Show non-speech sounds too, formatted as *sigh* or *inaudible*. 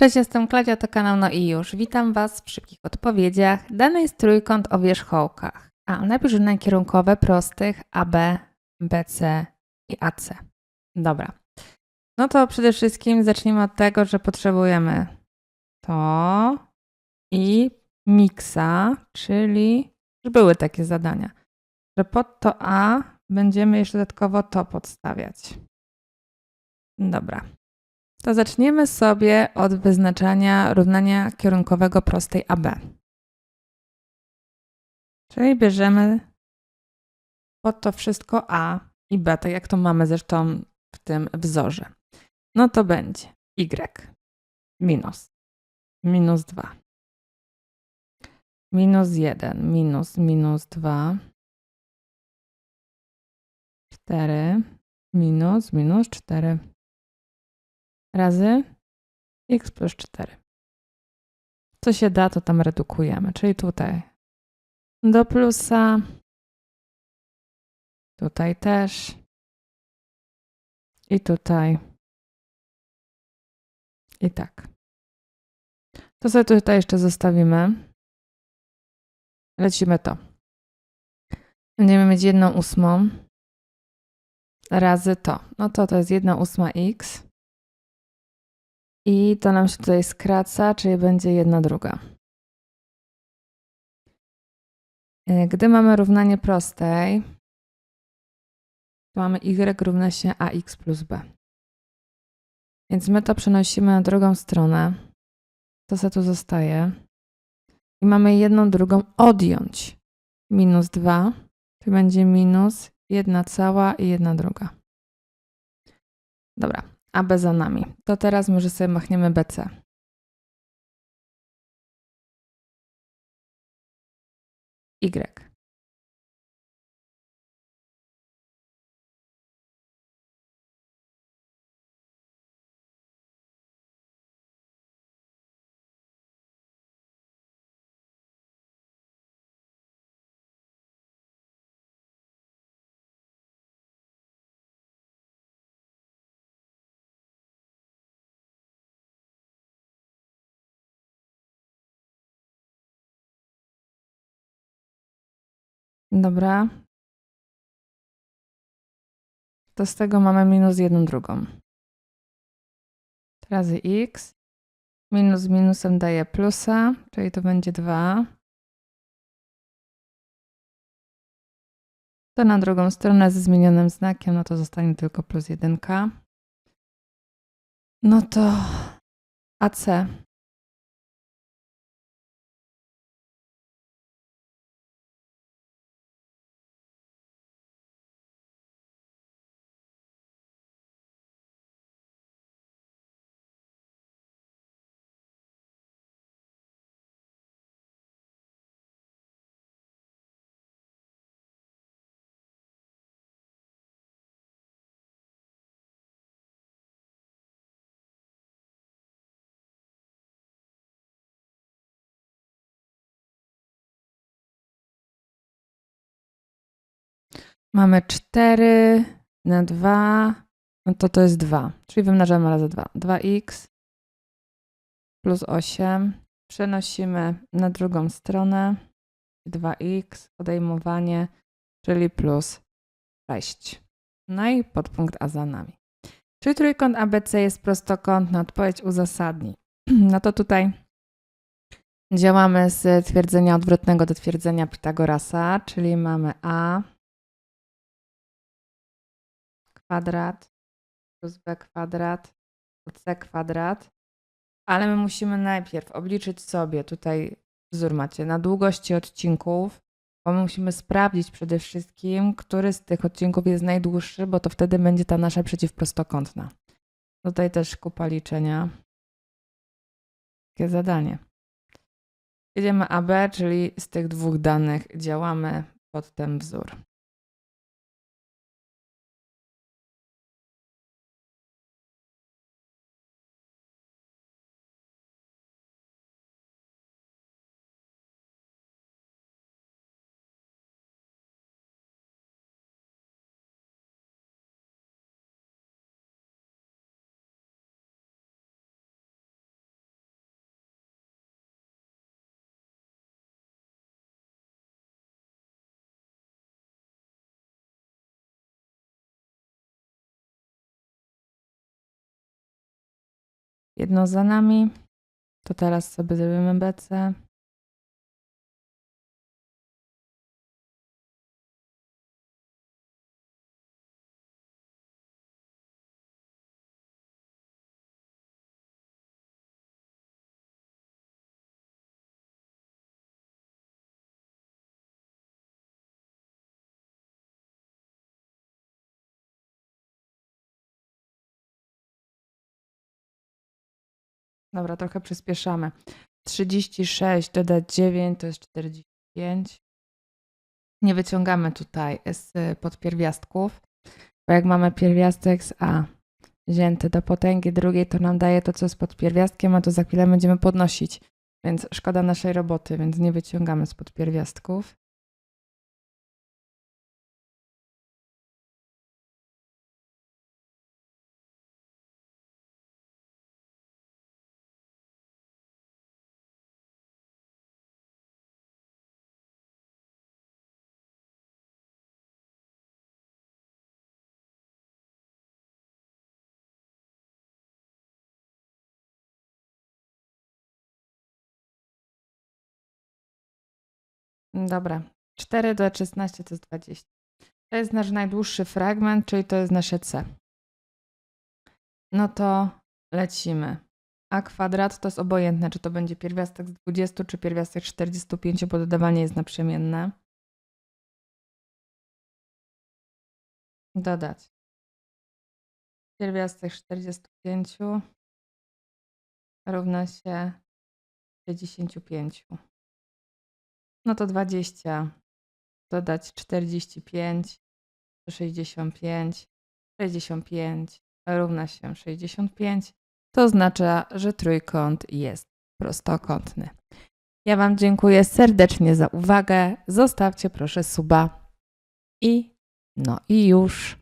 Cześć, jestem Kladzia, to kanał No i już. Witam Was w szybkich odpowiedziach. Dany jest trójkąt o wierzchołkach. A, napisz równania kierunkowe prostych AB, BC i AC. Dobra. No to przede wszystkim zacznijmy od tego, że potrzebujemy to i miksa, czyli że były takie zadania, że pod to A będziemy jeszcze dodatkowo to podstawiać. Dobra. To zaczniemy sobie od wyznaczania równania kierunkowego prostej AB. Czyli bierzemy pod to wszystko A i B, tak jak to mamy zresztą w tym wzorze. No to będzie Y minus minus 2 minus 1 minus minus 2 4 minus minus 4 razy x plus 4. Co się da, to tam redukujemy, czyli tutaj do plusa, tutaj też i tutaj i tak. To sobie tutaj jeszcze zostawimy. Lecimy to. Będziemy mieć jedną ósmą razy to. No to to jest jedna ósma x. I to nam się tutaj skraca, czyli będzie jedna druga. E, Gdy mamy równanie prostej, to mamy y równa się ax plus b. Więc my to przenosimy na drugą stronę. To co tu zostaje. I mamy jedną drugą odjąć. Minus 2, to będzie minus jedna cała i jedna druga. Dobra, AB za nami. To teraz może sobie machniemy BC. Y. Dobra. To z tego mamy minus jedną drugą. Razy x. Minus minusem daje plusa, czyli to będzie 2. To na drugą stronę ze zmienionym znakiem, no to zostanie tylko plus jedynka. No to AC. Mamy 4 na 2, no to to jest 2, czyli wymnażamy razy 2. 2x plus 8 przenosimy na drugą stronę. 2x, odejmowanie, czyli plus 6. No i podpunkt A za nami. Czyli trójkąt ABC jest prostokątny, odpowiedź uzasadni. *clears throat* No to tutaj działamy z twierdzenia odwrotnego do twierdzenia Pitagorasa, czyli mamy A kwadrat plus b kwadrat c kwadrat, ale my musimy najpierw obliczyć sobie tutaj wzór macie na długości odcinków, bo my musimy sprawdzić przede wszystkim, który z tych odcinków jest najdłuższy, bo to wtedy będzie ta nasza przeciwprostokątna. Tutaj też kupa liczenia. Takie zadanie. Jedziemy AB, czyli z tych dwóch danych działamy pod ten wzór. Jedno za nami. To teraz sobie zrobimy BC. Dobra, trochę przyspieszamy. 36 dodać 9 to jest 45. Nie wyciągamy tutaj z podpierwiastków, bo jak mamy pierwiastek z A wzięty do potęgi drugiej, to nam daje to, co jest pod pierwiastkiem, a to za chwilę będziemy podnosić. Więc szkoda naszej roboty, więc nie wyciągamy z podpierwiastków. Dobra. 4 do 16 to jest 20. To jest nasz najdłuższy fragment, czyli to jest nasze C. No to lecimy. A kwadrat to jest obojętne, czy to będzie pierwiastek z 20, czy pierwiastek z 45, bo dodawanie jest naprzemienne. Dodać. Pierwiastek z 45 równa się 55. No to 20. Dodać 45 to 65. 65 równa się 65. To oznacza, że trójkąt jest prostokątny. Ja Wam dziękuję serdecznie za uwagę. Zostawcie proszę suba. I no i już.